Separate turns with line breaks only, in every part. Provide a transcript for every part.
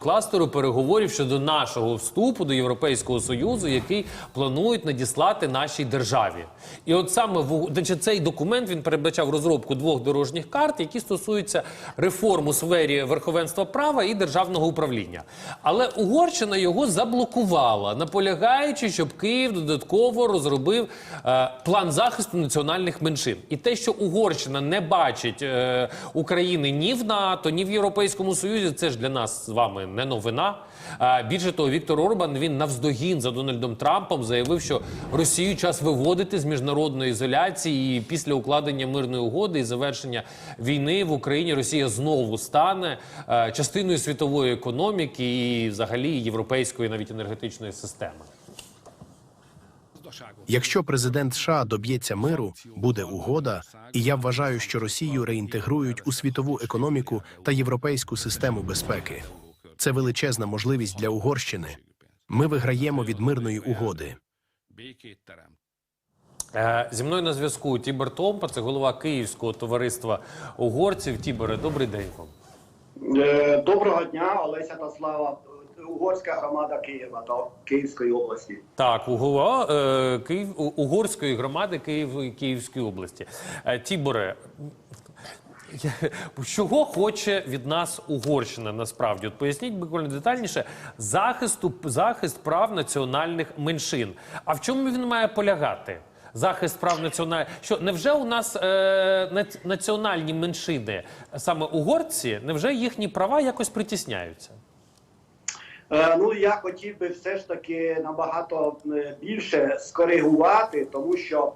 кластеру переговорів щодо нашого вступу до Європейського союзу, який планують надіслати нашій державі. І от саме в значить, цей документ він передбачав розробку двох дорожніх карт, які стосуються реформ у сфері верховенства права і державного управління. Але Угорщина його заблокувала, наполягаючи, щоб Київ додатково розробив е, план захисту національних меншин. І те, що Угорщина не бачить е, України ні в НАТО, ні в Європейському Союзі, це ж для нас з вами не новина. Більше того, Віктор Орбан він навздогін за Дональдом Трампом заявив, що Росію час виводити з міжнародної ізоляції. І після укладення мирної угоди і завершення війни в Україні Росія знову стане е, частиною світової економіки і взагалі європейської навіть енергетичної системи.
Якщо президент США доб'ється миру, буде угода, і я вважаю, що Росію реінтегрують у світову економіку та європейську систему безпеки. Це величезна можливість для Угорщини. Ми виграємо від мирної угоди.
Е, Зі мною на зв'язку Тібор Томпа, це голова Київського товариства угорців. Тіборе, добрий день вам.
Е, Доброго дня, Олеся та Слава, угорська громада Києва та Київської області.
Так, голова е, Київ угорської громади Київ Київської області. Е, Тіборе. Чого хоче від нас Угорщина насправді? От поясніть буквально детальніше захисту захист прав національних меншин. А в чому він має полягати? Захист прав національних що невже у нас е, національні меншини, саме угорці, невже їхні права якось притісняються?
Е, Ну я хотів би все ж таки набагато е, більше скоригувати, тому що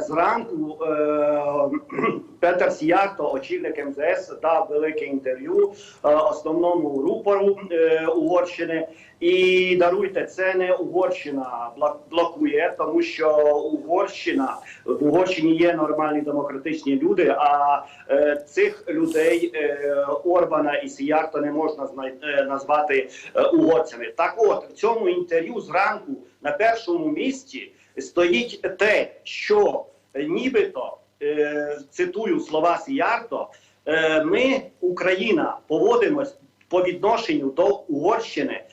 зранку е, Петер Сіярто, очільник МЗС, дав велике інтерв'ю е, основному рупору е, Угорщини. І даруйте, це не Угорщина блокує, тому що Угорщина в Угорщині є нормальні демократичні люди. А е, цих людей е, Орбана і Сіярто не можна е, назвати е, угорцями. Так, от в цьому інтерв'ю зранку на першому місці стоїть те, що е, нібито е, цитую слова Сіярто. е, Ми, Україна, поводимось по відношенню до Угорщини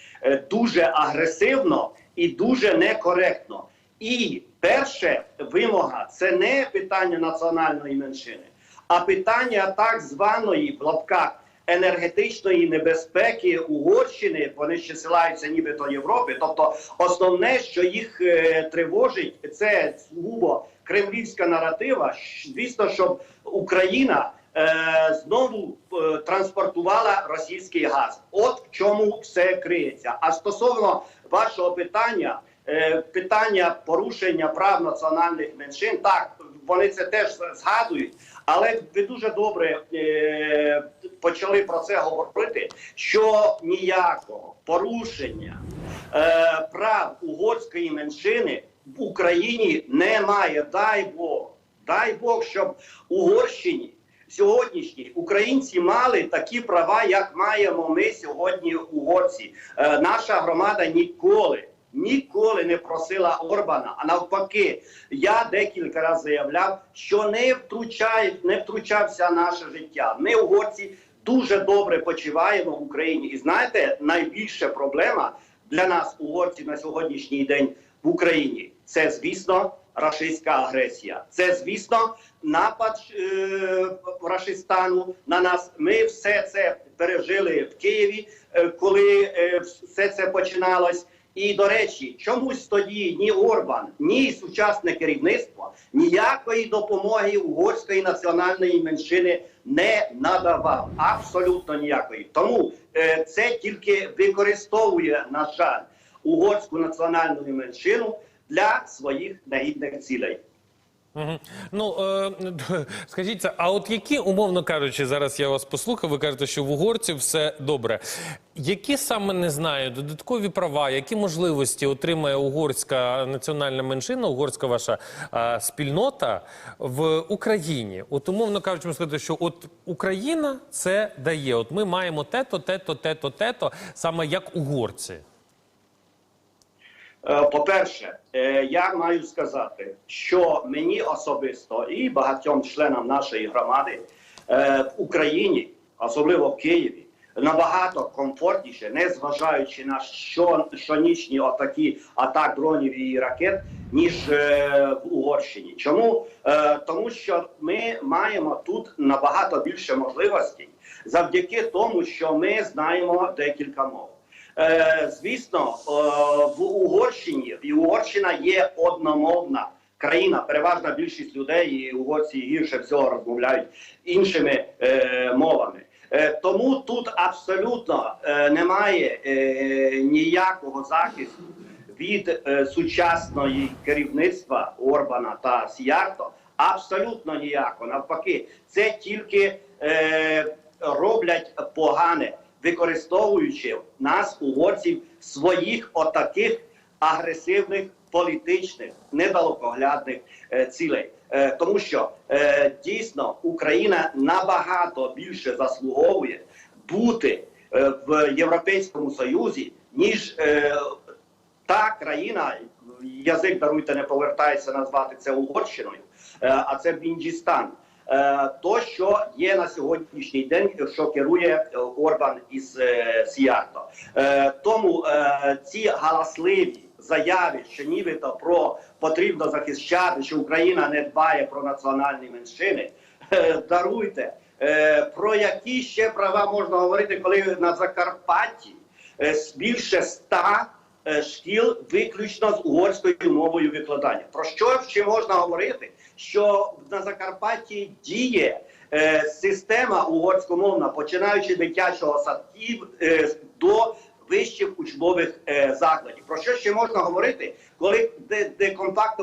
дуже агресивно і дуже некоректно. І перша вимога це не питання національної меншини, а питання так званої в лапках енергетичної небезпеки Угорщини. Вони ще силаються нібито Європи. Тобто, основне, що їх е, тривожить, це сугубо кремлівська наратива. Звісно, щоб Україна е, знову е, транспортувала російський газ. От в чому все криється. А стосовно вашого питання, питання порушення прав національних меншин, так вони це теж згадують, але ви дуже добре е, почали про це говорити. Що ніякого порушення е, прав угорської меншини в Україні немає. Дай Бог, дай Бог, щоб Угорщині сьогоднішні українці мали такі права, як маємо ми сьогодні угорці. Е, наша громада ніколи. Ніколи не просила Орбана, а навпаки, я декілька разів заявляв, що не не втручався наше життя. Ми, угорці, дуже добре почуваємо в Україні. І знаєте, найбільша проблема для нас, угорців, на сьогоднішній день в Україні це, звісно, рашистська агресія. Це, звісно, напад е, Рашистану на нас. Ми все це пережили в Києві, е, коли е, все це починалось. І до речі, чомусь тоді ні Орбан, ні сучасне керівництво ніякої допомоги угорської національної меншини не надавав. Абсолютно ніякої. Тому е, це тільки використовує на жаль угорську національну меншину для своїх негідних цілей.
Ну е, скажіть, а от які, умовно кажучи, зараз я вас послухав, ви кажете, що в угорців все добре. Які саме не знаю, додаткові права, які можливості отримає угорська національна меншина, угорська ваша е, спільнота в Україні? От умовно кажучи, можна сказати, що от Україна це дає. От ми маємо те-то, те-то, те-то, те-то, саме як угорці.
Е, По-перше, е, я маю сказати, що мені особисто і багатьом членам нашої громади е, в Україні, особливо в Києві, набагато комфортніше, не зважаючи на що, щонічні атаки атак дронів і ракет, ніж в Угорщині. Чому? Тому що ми маємо тут набагато більше можливостей завдяки тому, що ми знаємо декілька мов. Е, звісно, е, в Угорщині і Угорщина є одномовна країна. Переважна більшість людей і угорці гірше всього розмовляють іншими е, мовами. Тому тут абсолютно немає ніякого захисту від сучасної керівництва Орбана та Сіярто. Абсолютно ніяко. Навпаки, це тільки роблять погане, використовуючи нас, угорців, своїх отаких агресивних політичних недалекоглядних е, цілей. Е, тому що е, дійсно Україна набагато більше заслуговує бути е, в Європейському Союзі, ніж е, та країна, язик даруйте, не повертається назвати це Угорщиною, е, а це Бінджістан. Е, То, що є на сьогоднішній день, що керує е, Орбан із е, Сіарто. Тому ці галасливі заяви, що нібито про потрібно захищати, що Україна не дбає про національні меншини, даруйте. Про які ще права можна говорити, коли на Закарпатті більше ста шкіл виключно з угорською мовою викладання. Про що ще можна говорити? Що на Закарпатті діє е, система угорськомовна, починаючи дитячого садків е, до вищих учбових е, закладів. Про що ще можна говорити, коли де,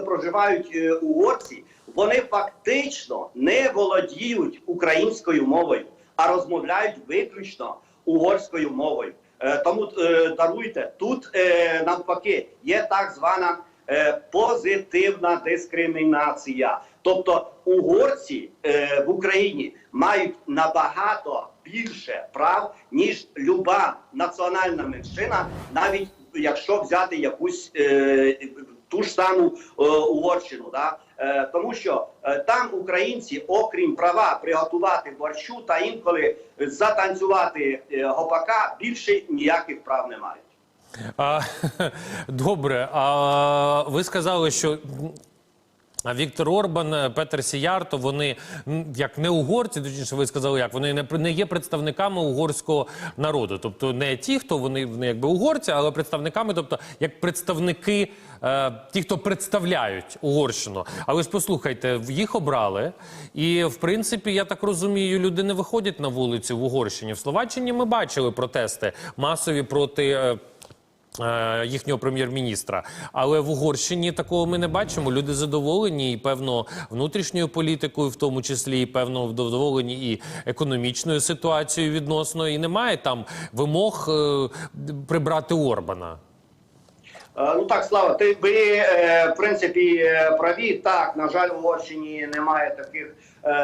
проживають угорці, вони фактично не володіють українською мовою, а розмовляють виключно угорською мовою. Тому даруйте тут навпаки є так звана позитивна дискримінація. Тобто угорці е, в Україні мають набагато більше прав ніж люба національна меншина, навіть якщо взяти якусь е, ту ж саму е, Угорщину. Да? Е, тому що е, там українці, окрім права приготувати борщу та інколи затанцювати е, гопака, більше ніяких прав не мають.
А, добре, а ви сказали, що. Віктор Орбан, Петер Сіярто, вони як не угорці, точніше, ви сказали, як вони не, не є представниками угорського народу. Тобто не ті, хто вони, вони якби угорці, але представниками, тобто як представники, е, ті, хто представляють Угорщину. Але ж послухайте, їх обрали, і в принципі, я так розумію, люди не виходять на вулицю в Угорщині. В Словаччині ми бачили протести масові проти. е, їхнього прем'єр-міністра. Але в Угорщині такого ми не бачимо. Люди задоволені і певно внутрішньою політикою, в тому числі, і певно задоволені і економічною ситуацією відносно. І немає там вимог е, прибрати Орбана.
Е, Ну так, Слава, ти ви е, в принципі е, праві. Так, на жаль, в Угорщині немає таких е,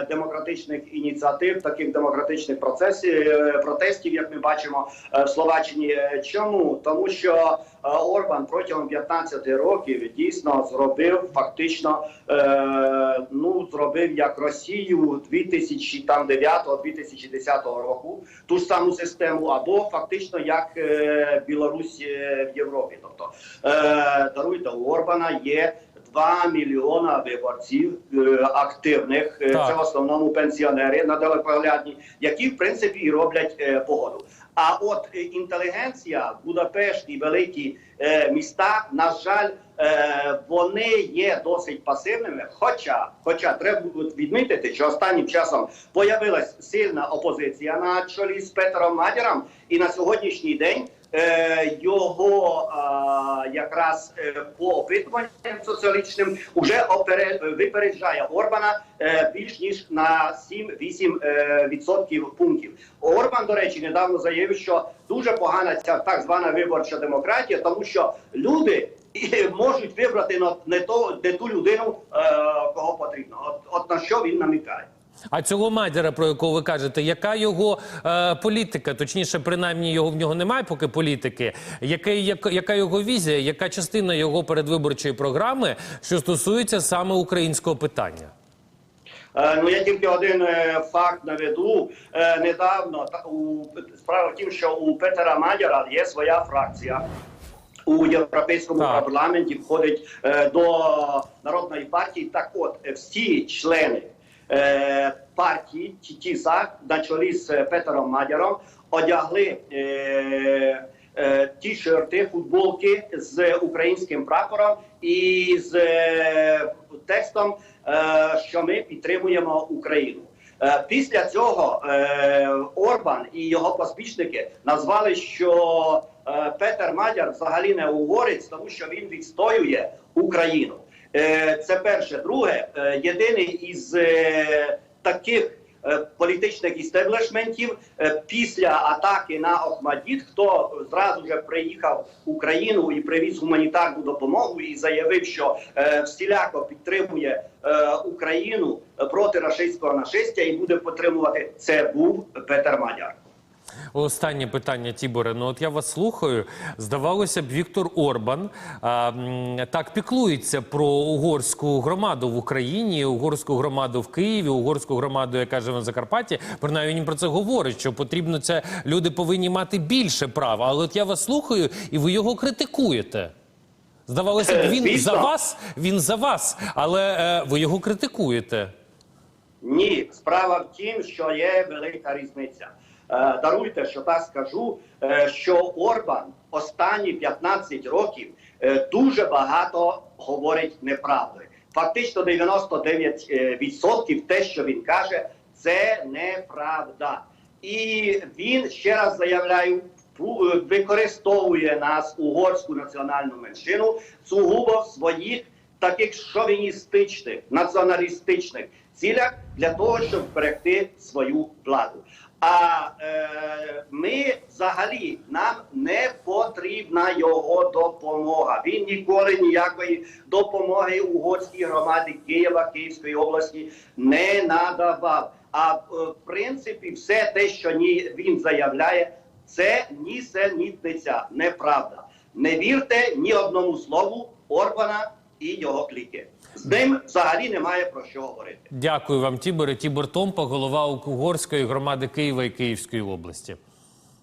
демократичних ініціатив, таких демократичних процесів е, протестів, як ми бачимо е, в Словаччині. Е, Чому? Тому що е, Орбан протягом 15 років дійсно зробив фактично е, ну зробив як Росію 2009-2010 року ту ж саму систему, або фактично як е, Білорусь е, в Європі. Тобто е, даруйте у Орбана є 2 мільйона виборців е, активних. Е,
Так.
Це в основному пенсіонери на далекоглядні, які в принципі і роблять е, погоду. А от е, інтелігенція, Будапешт і великі е, міста, на жаль, е, вони є досить пасивними. Хоча, хоча треба відмітити, що останнім часом появилась сильна опозиція на чолі з Петером Мадяром, і на сьогоднішній день. Е, його якраз е, по опитуванням соціологічним уже опере, випереджає Орбана е, більш ніж на 7-8 е, відсотків пунктів. Орбан, до речі, недавно заявив, що дуже погана ця так звана виборча демократія, тому що люди можуть вибрати не то не ту людину, кого потрібно. От, от на що він намікає.
А цього Мадяра, про якого ви кажете, яка його е, політика? Точніше, принаймні його в нього немає поки політики. Яка, яка, яка його візія, яка частина його передвиборчої програми, що стосується саме українського питання?
Е, Ну я тільки один е, факт наведу. Е, Недавно та- у справа в тім, що у Петера Мадяра є своя фракція. У європейському
Так.
парламенті входить до народної партії. Так, от всі члени партії ті- ТІСА на чолі з е, Петером Мадяром одягли е, е, ті-ширти, футболки з українським прапором і з е, текстом, е, що ми підтримуємо Україну. Е, Після цього е, Орбан і його поспішники назвали, що е, Петер Мадяр взагалі не угорець, тому що він відстоює Україну. Е, Це перше. Друге, е, єдиний із е, таких політичних істеблішментів після атаки на Охмадіт, хто зразу же приїхав в Україну і привіз гуманітарну допомогу і заявив, що всіляко підтримує Україну проти рашистського нашестя і буде підтримувати. Це був Петер Мадяр.
Останнє питання, Тіборе. Ну от я вас слухаю. Здавалося б, Віктор Орбан а, так піклується про угорську громаду в Україні, угорську громаду в Києві, угорську громаду, яка живе на Закарпатті. Принаймні він про це говорить, що потрібно це люди повинні мати більше права. Але от я вас слухаю, і ви його критикуєте. Здавалося б, він за вас, він за вас, але е, ви його критикуєте.
Ні, справа в тім, що є велика різниця. Е, даруйте, що так скажу, е, що Орбан останні 15 років е, дуже багато говорить неправди. Фактично 99% е, те, що він каже, це неправда. І він ще раз заявляю, використовує нас угорську національну меншину сугубо в своїх таких шовіністичних, націоналістичних цілях для того, щоб зберегти свою владу. А е, ми взагалі нам не потрібна його допомога. Він ніколи ніякої допомоги угорській громаді Києва, Київської області не надавав. А е, в принципі, все те, що ні він заявляє, це нісенітниця, неправда. Не вірте ні одному слову Орбана і його кліки. З ним взагалі немає про що говорити.
Дякую вам, Тіборе. Тібор Томпа, голова угорської громади Києва і Київської області.